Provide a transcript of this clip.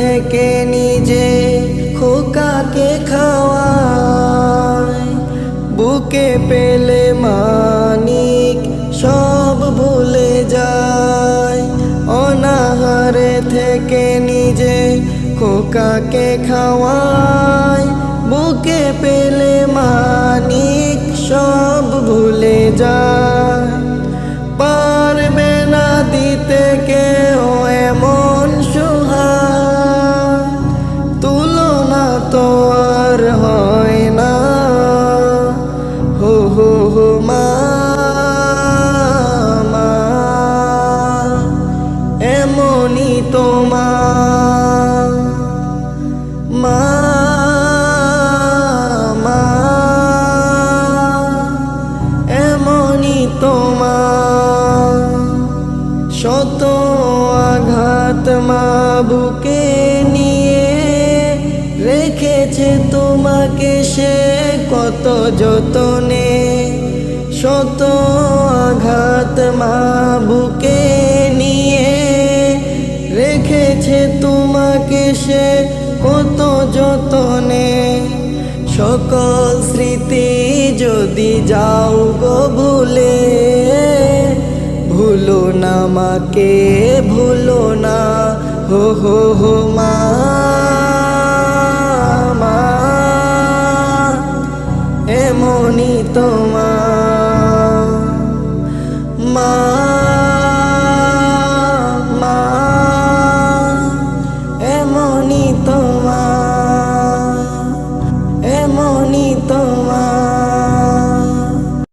থেকে নিজে খোকাকে খাওয়ায়। বুকে পেলে মানিক সব ভুলে যায়। অনাহারে থেকে নিজে খোকাকে খাওয়ায়। বুকে পেলে মানিক সব ভুলে যায়। আর হয় না। হো হো হো, মা এমনই তোমার। মা। এমনই তোমার। শত আঘাত মা বুকে রেখেছে তোমাকে সে কত যতনে, শত আঘাত মা বুকে নিয়ে রেখেছে তোমাকে সে কত যতনে। সকল স্মৃতি যদি যাও গো ভুলে, ভুলো না মাকে ভুলো। এমনই তোমার।